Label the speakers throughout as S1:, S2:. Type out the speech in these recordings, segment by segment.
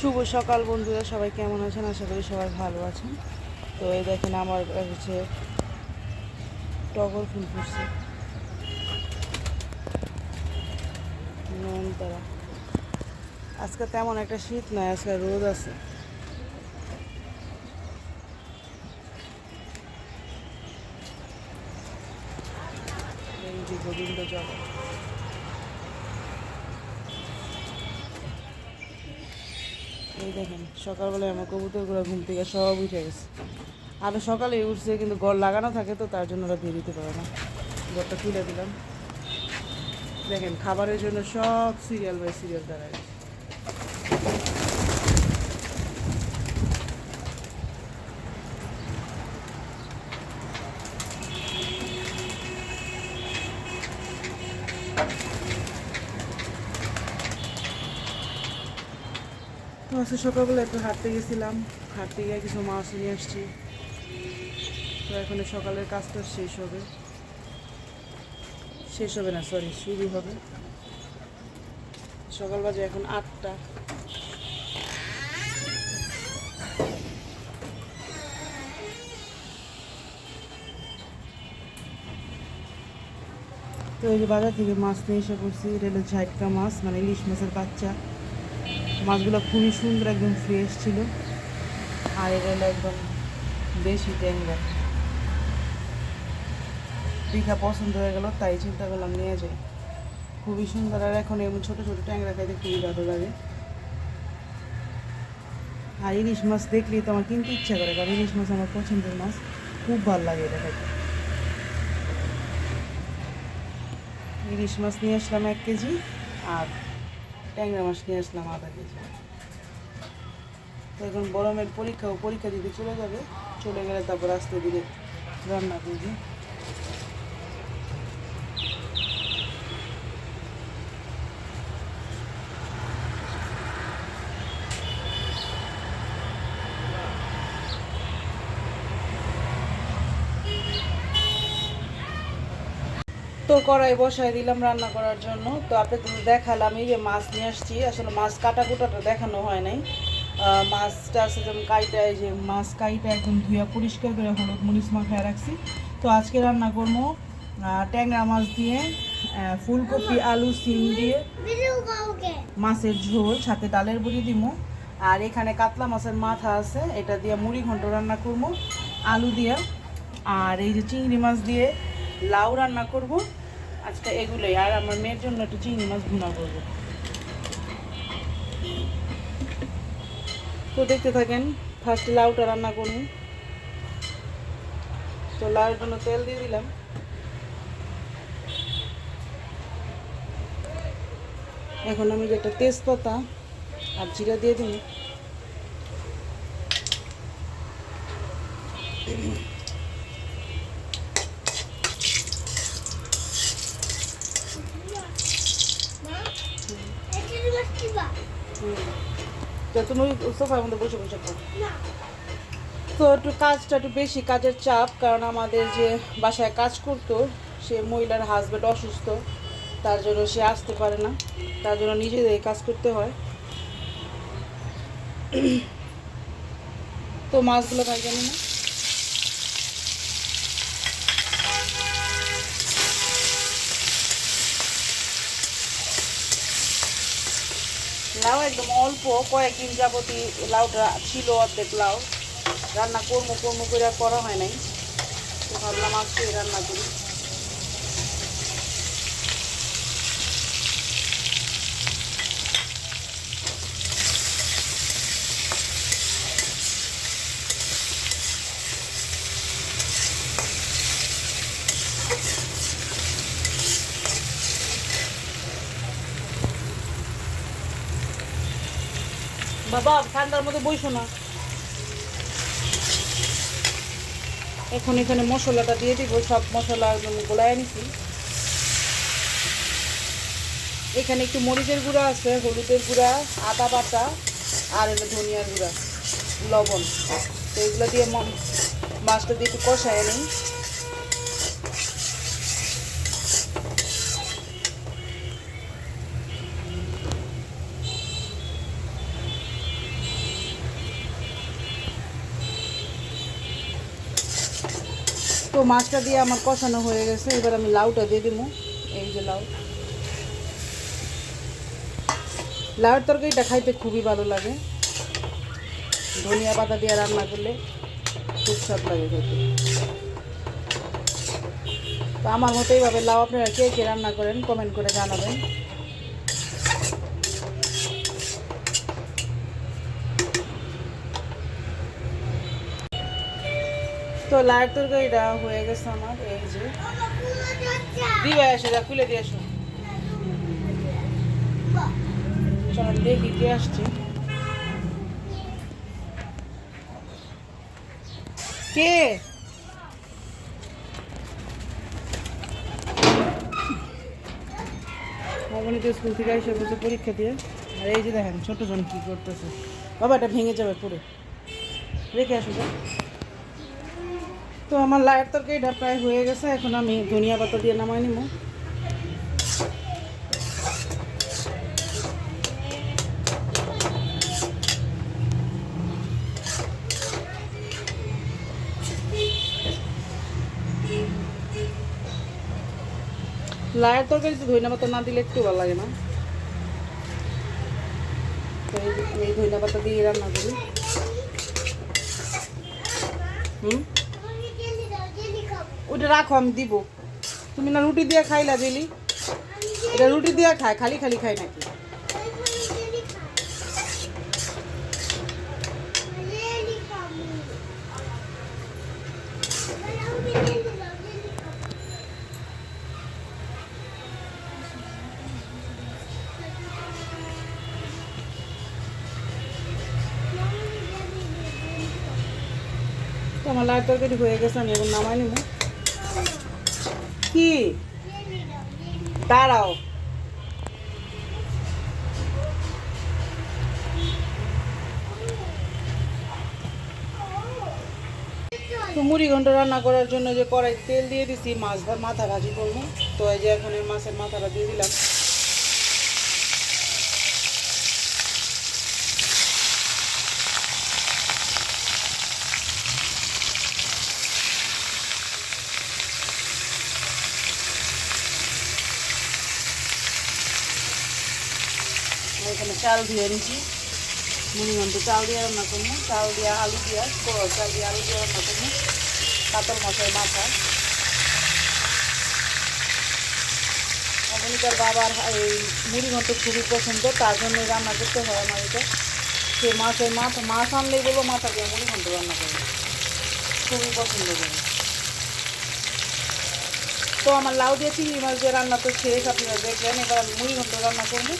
S1: শুভ সকাল বন্ধুরা, সবাই কেমন আছেন? আশা করি সবাই ভালো আছেন। তো এই দেখেন আমার হচ্ছে টগর ফুল ফুটছে। নয়নতারা। আজকে তেমন একটা শীত নয় আজকে রোদ আছে। গোবিন্দ জগৎ। এই দেখেন, সকালবেলায় আমার কবুতরগুলো ঘুম থেকে সব উঠে গেছে। আর সকালে উঠছে, কিন্তু গড় লাগানো থাকে তো, তার জন্য ওরা বেরোতে পারে না। গড়টা তুলে দিলাম। দেখেন, খাবারের জন্য সব সিরিয়াল বাই সিরিয়াল দাঁড়ায় আজকে সকালবেলা একটু হাঁটতে গেছিলাম। হাঁটতে গিয়ে কিছু মাছ নিয়ে আসছি। তো এখন সকালের কাজটা শেষ হবে। শেষ হবে না সরি শুরু হবে। সকাল বাজে এখন আটটা। তো এই যে বাজার থেকে মাছ নিয়ে এসে পড়ছি, এটা হলো ঝাটকা মাছ মানে ইলিশ মাছের বাচ্চা। মাছগুলো খুবই সুন্দর একদম ফ্রেশ ছিল। আর হলো একদম দেশি ট্যাংরা। দীঘা পছন্দ হয়ে গেল, তাই চিন্তা করলাম নিয়ে যাই। খুবই সুন্দর, আর এখন এমন ছোটো ছোটো ট্যাংরা খাইতে খুবই ভালো লাগে। আর ইলিশ মাছ দেখলেই তো আমার কিনতে ইচ্ছা করে, কারণ ইলিশ মাছ আমার পছন্দের মাছ। খুব ভালো লাগে এটা খাইতে। ইলিশ মাছ নিয়ে আসলাম এক কেজি, আর ট্যাংরা মাছ নিয়ে আসলাম আধা কেজি তো এখন বড় মেয়ের পরীক্ষা, ও পরীক্ষা দিতে চলে যাবে। চলে গেলে তারপর আসতে ধীরে রান্না করবি। তো কড়াই বসাই দিলাম রান্না করার জন্য। তো আপনাদের দেখালাম, এই যে মাছ নিয়ে আসছি। আসলে মাছ কাটা কুটাটা দেখানো হয় নাই। মাছটা আছে যেমন কাইটা, এই যে মাছ কাইটা একদম ধুয়া পরিষ্কার করে হলুদ মরিচ মাখায় রাখছি। তো আজকে রান্না করব ট্যাংরা মাছ দিয়ে ফুলকপি, আলু, সিম দিয়ে মাছের ঝোল, সাথে ডালের বড়ি দিব। আর এখানে কাতলা মাছের মাথা আছে, এটা দিয়ে মুড়ি ঘন্ট রান্না করব, আলু দিয়ে। আর এই যে চিংড়ি মাছ দিয়ে লাউ রান্না করব। আজকে এগুলোই, আর আমার মেয়ের জন্য একটু চিংড়ি মাছ ভুনা করব। তো দেখতে থাকেন ফার্স্টে লাউটা রান্না করুন তো লাউর জন্য তেল দিয়ে দিলাম। এখন আমি যেটা তেজপাতা আর জিরা দিয়ে দিই। তো তুমি সোফার মধ্যে বসে বসে তো একটু কাজটা একটু বেশি, কাজের চাপ, কারণ আমাদের যে বাসায় কাজ করতো, সে মহিলার হাজব্যান্ড অসুস্থ, তার জন্য সে আসতে পারে না, তার জন্য নিজেদের কাজ করতে হয়। তো মাছগুলো ভাই জানি না? লাউ একদম অল্প কয়েকদিন যাবতই লাউটা ছিল অর্ধেক লাউ। রান্না করব করব করে করা হয় নাই। তো ভাবলাম আজকে রান্না করি। বাবা ঠান্ডার মধ্যে বইসো না। এখন এখানে মশলাটা দিয়ে দিব, সব মশলা গোলায় নিছি এখানে একটু মরিচের গুঁড়া আছে, হলুদের গুঁড়া, আদা বাটা, আর হলো ধনিয়ার গুঁড়া, লবণ। তো এগুলো দিয়ে মাছটা দিয়ে একটু কষায় নিই তো মাছটা দিয়ে আমার কষানো হয়ে গেছে, এবার আমি লাউটা দিয়ে দিব। এই যে লাউ। লাউয়ের তরকারিটা খাইতে খুবই ভালো লাগে। ধনিয়া পাতা দিয়ে রান্না করলে খুব স্বাদ লাগে খেতে। তো আমার মতো এইভাবে লাউ আপনারা কে কে রান্না করেন কমেন্ট করে জানাবেন। তো লাউয়ের তরকারিটা হয়ে গেছে আমার, এই যে। দিবে এসে যা, খুলে দিয়ে আসো। চলো, দেখি কে আসছে। কে? স্কুল থেকে এসে বসে পরীক্ষা দিয়ে। আর এই যে দেখেন, ছোট জন কি করতেছে। বাবা, এটা ভেঙে যাবে পুরো রেখে আসো। তো আমার লাইট তরকারিটা প্রায় হয়ে গেছে, এখন আমি ধনিয়া পাতা দিয়ে নামাই নিব। লায়ের তরকারিতে ধনিয়া পাতা না দিলে একটু ভালো লাগে না। তো ধনিয়া পাতা দিয়ে রান্না করি। হুম? ওটা রাখো, আমি দিব। তুমি না রুটি দিয়ে খাইলা জেলি? এটা রুটি দিয়ে খায়, খালি খালি খাই নাকি? আমার লাইট তরকারি হয়ে গেছে, আমি এখন নামাই নিব কি? দাঁড়াও। মুড়ি ঘন্ট রান্না করার জন্য যে কড়াই তেল দিয়ে দিছি, মাছ মাথা ভাজি করব। তো এই যে এখন মাছের মাথাটা দিয়ে দিলাম আর এখানে চাল ধুয়ে নিচ্ছি মুড়ি ঘন্ট চাল দিয়ে রান্না করব। চাল দিয়ে আলু দিয়ে চাল দিয়ে আলু দিয়ে রান্না করব। কাতল মাছের মাথা। অবনিতার বাবার এই মুড়ি ঘন্ট খুবই পছন্দ, তার জন্য রান্না করতে হয় আমার এটা। সে মাছের মাথা মাছ আনলেই বলব মাথা দিয়ে মুড়ি ঘন্ট রান্না করব খুবই পছন্দ করি। তো আমার লাউ দিয়ে চিংড়ি মাছ দিয়ে রান্না তো শেষ আপনারা দেখলেন এবার আমি মুড়ি ঘন্ট রান্না করব।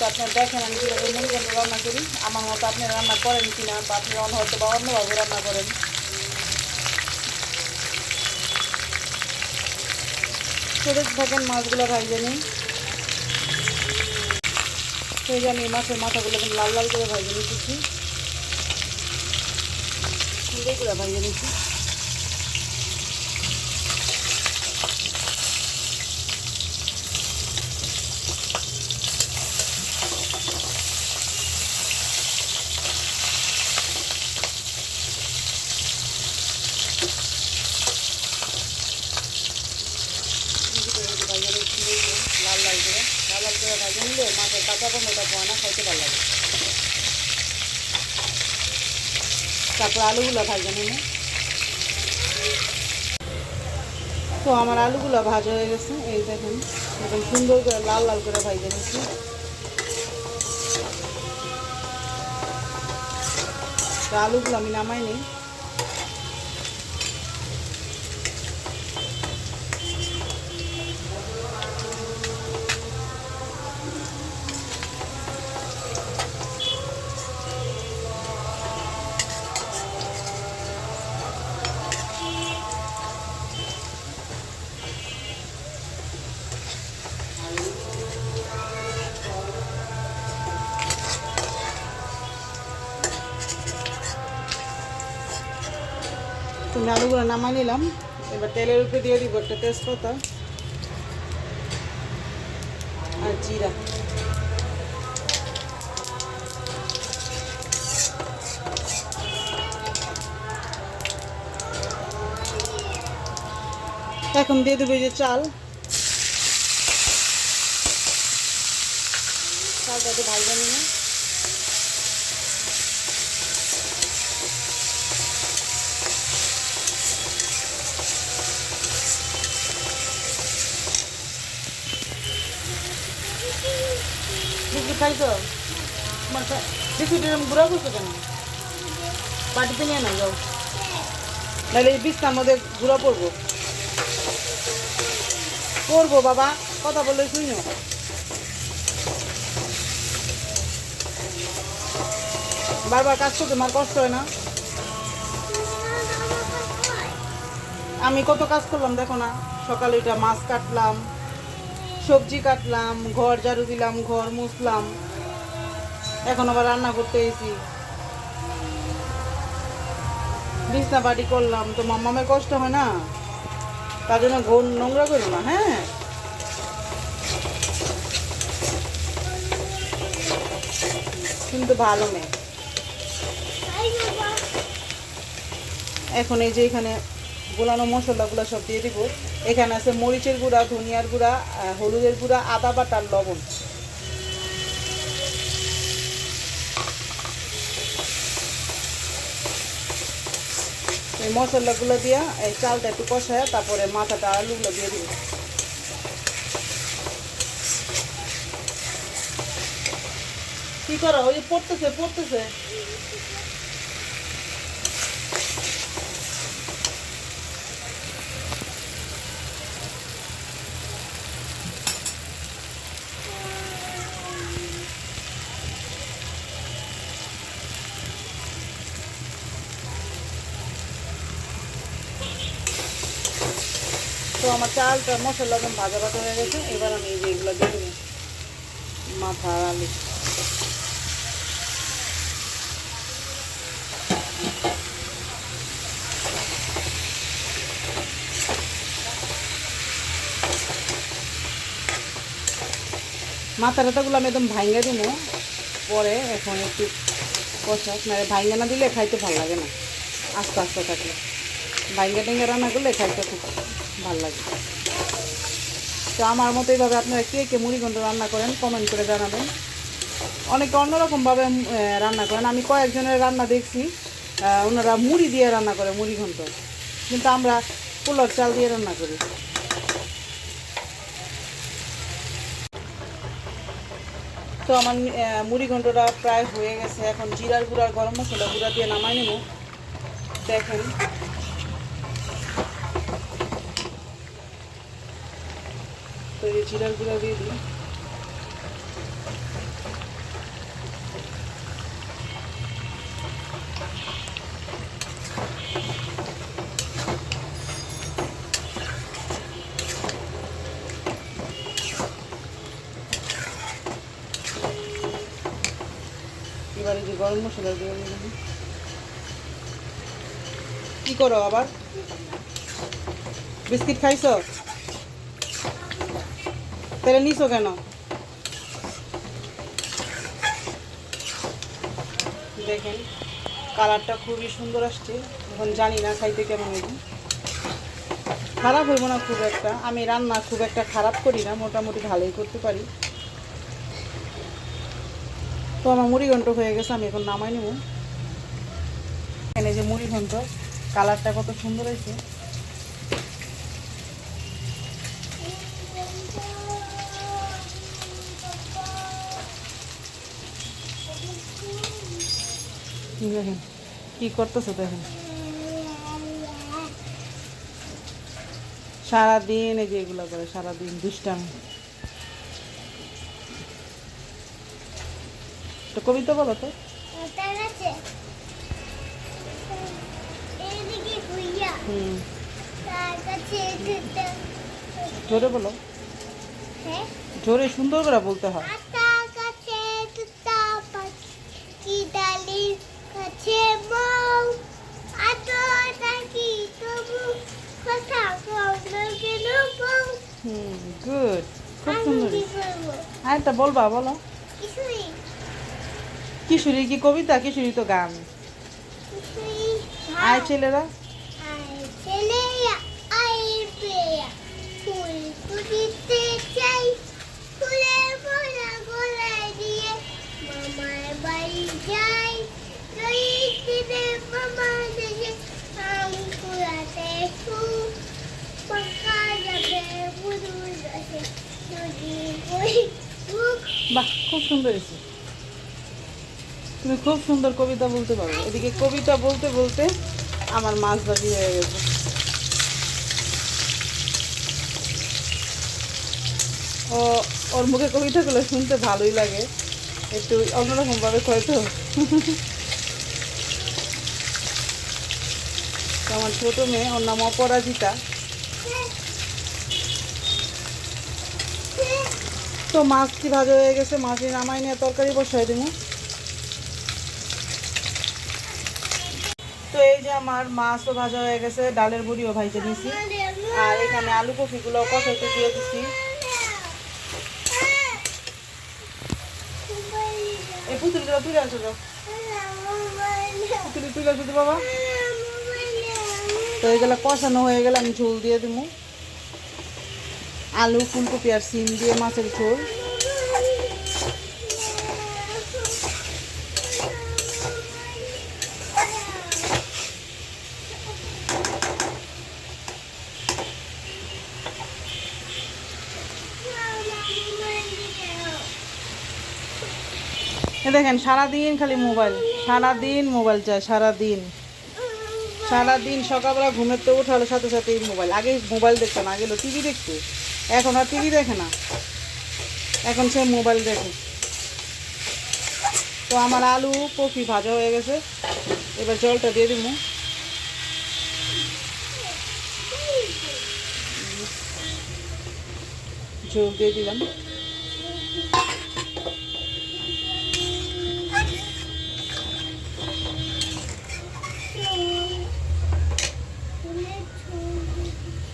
S1: তো আপনারা দেখেন, আমি কীভাবে মুড়ি ঘন্ট রান্না করি। আমার মতো আপনি রান্না করেন কি না বা আপনি অন্য হয়তো বা অন্যভাবে রান্না করেন। ছোটো থাকেন মাছগুলো ভাইজে নিই। সেই জন্য মাছের মাথাগুলো লাল লাল করে ভাইজে নিতেছি। সুন্দর করে ভাইজে নিচ্ছি লাল লাল করে লাল লাল করে ভাজে নিলে কাঁচা গন্ধটা পোয়া খাইতে ভালো লাগে। তারপর আলুগুলো ভাজে নিলে তো আমার আলুগুলো ভাজা হয়ে গেছে, এই দেখেন, একদম সুন্দর করে লাল লাল করে ভাজে নিচ্ছি তো আলুগুলো আমি নামাই নিই। আলুগুলো নামাই নিলাম। এবার তেলের উপরে দিয়ে দিব একটা তেজপাতা আর জিরা। এখন দিয়ে দেবো যে চাল চালটা একটু ভাজা নিয়ে বিস্কুট খাইছো তোমার নিয়ে না নাহলে এই গুঁড়া পড়ব। পড়ব, বাবা। কথা বলে বারবার কষ্ট হয় না? আমি কত কাজ করলাম, দেখো না। সকালে এটা মাছ কাটলাম, সবজি কাটলাম, ঘর ঝাড়ু দিলাম, ঘর মুছলাম। এখন আবার রান্না করতে এসি বিছনা বাড়ি করলাম, তো মাম্মামের কষ্ট হয় না? তার জন্য ঘর নোংরা করো না হ্যাঁ? কিন্তু ভালো মেয়ে। এখন এই যে এখানে গোলানো মশলাগুলো সব দিয়ে দিব। এখানে আছে মরিচের গুঁড়া, ধনিয়ার গুঁড়া হলুদের গুঁড়া, আদা বাটার লবণ। এই মশলাগুলো দিয়া এই চালটা একটু কষায় তারপরে মাথাটা আলুগুলো দিয়ে দিব। কি করা? ওই পড়তেছে পড়তেছে। আমার চালটা, মশলা একদম ভাজা ভাজা হয়ে গেছে। এবার আমি এই যে এগুলো দিয়ে দেবো। মাথা আলু মাথা টাথাগুলো আমি একদম ভাঙ্গা দিব। পরে এখন একটু কষা। মানে ভাঙ্গা না দিলে খাইতে ভালো লাগে না। আস্তে আস্তে থাকলে ভাঙ্গা টেঙ্গা রান্না করলে খাইতে খুব ভালো লাগে। তো আমার মতো এইভাবে আপনারা কে কে মুড়িঘণ্ট রান্না করেন কমেন্ট করে জানাবেন। অনেকে অন্যরকমভাবে রান্না করেন। আমি কয়েকজনের রান্না দেখছি ওনারা মুড়ি দিয়ে রান্না করে মুড়ি কিন্তু আমরা পোলার চাল দিয়ে রান্না করি। তো আমার আহ, মুড়ি ঘন্টটা প্রায় হয়ে গেছে। এখন জিরার গুঁড়া গরম মশলা গুঁড়া দিয়ে নামাই নেব। দেখেন। এই জিরার গুঁড়া দিয়ে দিই। এবারে যে গরম মশলা দিয়ে দিলাম। কি করো আবার? বিস্কিট খাইছো? তাহলে নিছো কেন দেখেন, কালারটা খুবই সুন্দর আসছে। এখন জানি না খাইতে কেমন হইবে। খারাপ হইব না খুব একটা। আমি রান্না খুব একটা খারাপ করি না, মোটামুটি ভালোই করতে পারি। তো আমার মুড়ি ঘন্ট হয়ে গেছে, আমি এখন নামাই নেব। এখানে যে মুড়ি ঘন্ট, কালারটা কত সুন্দর হয়েছে। দেখেন কি করতেছে দেখেন। সারাদিন এই যে এগুলো করে সারাদিন দুষ্টামি। তো কবিতা বলো তো। জোরে বলো।
S2: হ্যাঁ?
S1: জোরে সুন্দর করে বলতে হয়
S2: আর তার কাছে একটা পাখি ডালির কাছে বউ আতো থাকি তবু কথা কম কেন বউ
S1: হুম গুড খুব
S2: আমি
S1: সুন্দর
S2: কি করব
S1: আর বলবা বলো। কিশোরী। কি কবিতা কিশোরী তো গান? আয় ছেলেরা।
S2: আয় ছেলে
S1: বাহ, খুব সুন্দর তুমি খুব সুন্দর কবিতা বলতে পারো। এদিকে কবিতা বলতে বলতে আমার মাছ ভাজি হয়ে গেছে। ও, ওর মুখে কবিতাগুলো শুনতে ভালোই লাগে। একটু অন্যরকম ভাবে কয় তো। তো আমার ছোট মেয়ে, ওর নাম অপরাজিতা। তো মাছটি ভাজা হয়ে গেছে মাছটি নামাই নিয়ে তরকারি বসাই দিব। তো এই যে আমার মাছও ভাজা হয়ে গেছে, ডালের বুড়িও ভাইজে নিছি আর এখানে আলু কপিগুলো কষাইতে দিয়ে দিছি। এই পুতুলিটা তুলে আসো পুতুলি তুলে আসো বাবা? তো এগুলো কষানো হয়ে গেলে আমি ঝোল দিয়ে দিব আলু, ফুলকপি আর সিম দিয়ে মাছের ঝোল। দেখেন, সারাদিন খালি মোবাইল, সারাদিন মোবাইল চায় সারাদিন। সারাদিন সকালবেলা ঘুমের তো উঠালো সাথে সাথে মোবাইল। আগে মোবাইল দেখতাম, আগে টিভি দেখতো। এখন আর টিভি দেখে না। এখন সে মোবাইল দেখে। তো আমার আলু কপি ভাজা হয়ে গেছে। এবার জলটা দিয়ে দিব। ঝোল দিয়ে দিলাম।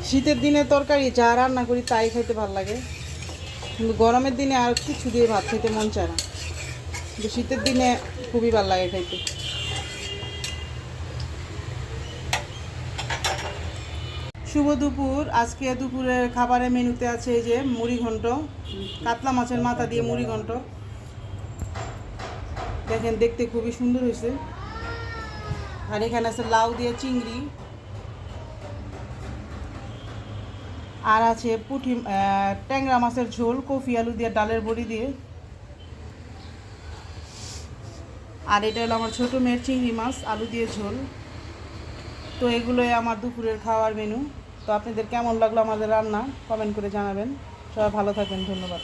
S1: শীতের দিনে তরকারি, যা রান্না করি তাই খাইতে ভালো লাগে। কিন্তু গরমের দিনে আর কিছু দিয়ে ভাত খেতে মন চায় না। কিন্তু শীতের দিনে খুবই ভালো লাগে খাইতে। শুভ দুপুর। আজকে দুপুরের খাবারের মেনুতে আছে এই যে মুড়ি ঘন্ট, কাতলা মাছের মাথা দিয়ে মুড়ি ঘন্ট। দেখেন, দেখতে খুবই সুন্দর হয়েছে। আর এখানে আছে লাউ দিয়ে চিংড়ি। আর আছে পুঁটি ট্যাংরা মাছের ঝোল, কফি, আলু দিয়ে ডালের বড়ি দিয়ে। আর এটা হলো আমার ছোটো মেয়ের চিংড়ি মাছ, আলু দিয়ে ঝোল। তো এগুলোই আমার দুপুরের খাওয়ার মেনু তো আপনাদের কেমন লাগল আমাদের রান্না? কমেন্ট করে জানাবেন। সবাই ভালো থাকবেন ধন্যবাদ।